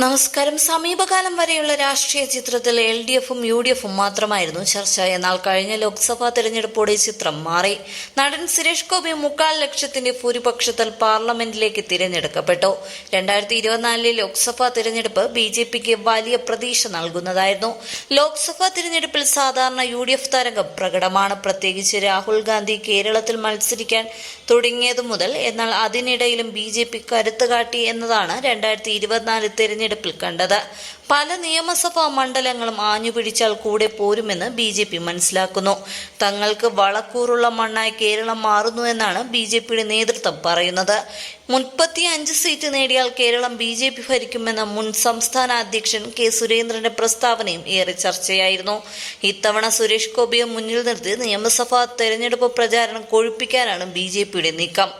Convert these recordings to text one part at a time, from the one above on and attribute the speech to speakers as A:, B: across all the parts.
A: നമസ്കാരം. സമീപകാലം വരെയുള്ള രാഷ്ട്രീയ ചിത്രത്തിൽ എൽ ഡി എഫും യു ഡി എഫും മാത്രമായിരുന്നു ചർച്ച എന്നാൽ കഴിഞ്ഞ ലോക്സഭാ തെരഞ്ഞെടുപ്പോടെ ചിത്രം മാറി. നടൻ സുരേഷ് ഗോപി മുക്കാൽ ലക്ഷത്തിന്റെ ഭൂരിപക്ഷത്തിൽ പാർലമെന്റിലേക്ക് തിരഞ്ഞെടുക്കപ്പെട്ടു. രണ്ടായിരത്തി ഇരുപത്തിനാലിലെ ലോക്സഭാ തിരഞ്ഞെടുപ്പ് ബി ജെ പിക്ക് വലിയ പ്രതീക്ഷ നൽകുന്നതായിരുന്നു. ലോക്സഭാ തിരഞ്ഞെടുപ്പിൽ സാധാരണ യു ഡി എഫ് തരംഗം പ്രകടമാണ്. പ്രത്യേകിച്ച് രാഹുൽ ഗാന്ധി കേരളത്തിൽ മത്സരിക്കാൻ തുടങ്ങിയതു മുതൽ എന്നാൽ അതിനിടയിലും ബി ജെ പി കരുത്ത് കാട്ടി എന്നതാണ് രണ്ടായിരത്തി ഇരുപത്തിനാല് തെരഞ്ഞെടുപ്പിൽ കണ്ടത്. പല നിയമസഭാ മണ്ഡലങ്ങളും ആഞ്ഞുപിടിച്ചാൽ കൂടെ പോരുമെന്ന് ബി ജെ പി മനസ്സിലാക്കുന്നു. തങ്ങൾക്ക് വളക്കൂറുള്ള മണ്ണായി കേരളം മാറുന്നു എന്നാണ് ബി ജെ പിയുടെ നേതൃത്വം പറയുന്നത്. മുപ്പത്തി അഞ്ച് സീറ്റ് നേടിയാൽ കേരളം ബി ജെ പി ഭരിക്കുമെന്ന മുൻ സംസ്ഥാന അധ്യക്ഷൻ കെ സുരേന്ദ്രന്റെ പ്രസ്താവനയും ഏറെ ചർച്ചയായിരുന്നു. ഇത്തവണ സുരേഷ് ഗോപിയെ മുന്നിൽ നിർത്തി നിയമസഭാ തെരഞ്ഞെടുപ്പ് പ്രചാരണം കൊഴുപ്പിക്കാനാണ് ബി ജെ പിയുടെ നീക്കം.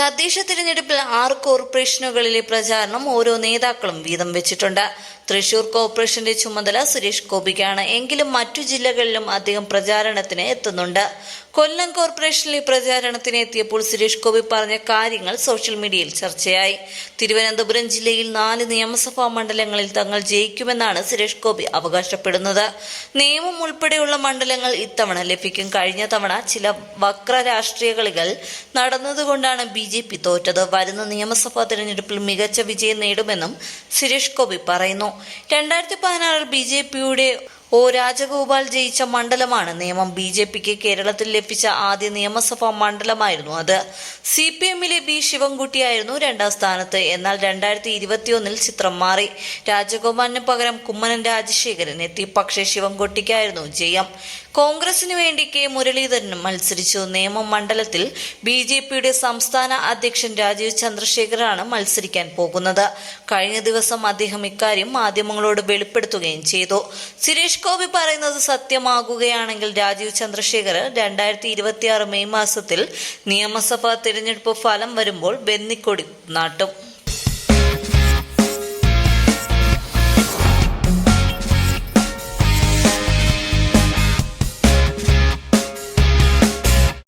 A: തദ്ദേശ തിരഞ്ഞെടുപ്പിൽ ആറ് കോർപ്പറേഷനുകളിലെ പ്രചാരണം ഓരോ നേതാക്കളും വീതം വെച്ചിട്ടുണ്ട്. തൃശൂർ കോർപ്പറേഷന്റെ ചുമതല സുരേഷ് ഗോപിക്കാണ്. എങ്കിലും മറ്റു ജില്ലകളിലും അദ്ദേഹം പ്രചാരണത്തിന് എത്തുന്നുണ്ട്. കൊല്ലം കോർപ്പറേഷനിലെ പ്രചാരണത്തിന് എത്തിയപ്പോൾ സുരേഷ് ഗോപി പറഞ്ഞ കാര്യങ്ങൾ സോഷ്യൽ മീഡിയയിൽ ചർച്ചയായി. തിരുവനന്തപുരം ജില്ലയിൽ നാല് നിയമസഭാ മണ്ഡലങ്ങളിൽ തങ്ങൾ ജയിക്കുമെന്നാണ് സുരേഷ് ഗോപി അവകാശപ്പെടുന്നത്. നിയമം ഉൾപ്പെടെയുള്ള മണ്ഡലങ്ങൾ ഇത്തവണ ലഭിക്കും. കഴിഞ്ഞ തവണ ചില വക്ര രാഷ്ട്രീയ കളികൾ നടന്നതുകൊണ്ടാണ് ബി ജെ പി തോറ്റത്. വരുന്ന നിയമസഭാ തെരഞ്ഞെടുപ്പിൽ മികച്ച വിജയം നേടുമെന്നും സുരേഷ് ഗോപി പറയുന്നു. രണ്ടായിരത്തി പതിനാറിൽ ബി ജെ പിയുടെ ഒ രാജഗോപാൽ ജയിച്ച മണ്ഡലമാണ് നിയമം. ബി ജെ പിക്ക് കേരളത്തിൽ ലഭിച്ച ആദ്യ നിയമസഭാ മണ്ഡലമായിരുന്നു അത്. സി പി എമ്മിലെ ബി ശിവൻകുട്ടിയായിരുന്നു രണ്ടാം സ്ഥാനത്ത്. എന്നാൽ രണ്ടായിരത്തി ഇരുപത്തിയൊന്നിൽ ചിത്രം മാറി. രാജഗോപാലിന് പകരം കുമ്മനം രാജശേഖരൻ എത്തി. പക്ഷേ ശിവൻകുട്ടിക്കായിരുന്നു ജയം. കോൺഗ്രസിനു വേണ്ടി കെ മുരളീധരനും മത്സരിച്ചു. നിയമം മണ്ഡലത്തിൽ ബി ജെ പിയുടെ സംസ്ഥാന അധ്യക്ഷൻ രാജീവ് ചന്ദ്രശേഖറാണ് മത്സരിക്കാൻ പോകുന്നത്. കഴിഞ്ഞ ദിവസം അദ്ദേഹം ഇക്കാര്യം മാധ്യമങ്ങളോട് വെളിപ്പെടുത്തുകയും ചെയ്തു. ഗോപി പറയുന്നത് സത്യമാകുകയാണെങ്കിൽ രാജീവ് ചന്ദ്രശേഖർ രണ്ടായിരത്തി ഇരുപത്തിയാറ് മെയ് മാസത്തിൽ നിയമസഭാ തിരഞ്ഞെടുപ്പ് ഫലം വരുമ്പോൾ ബെന്നിക്കൊടി നാട്ടും.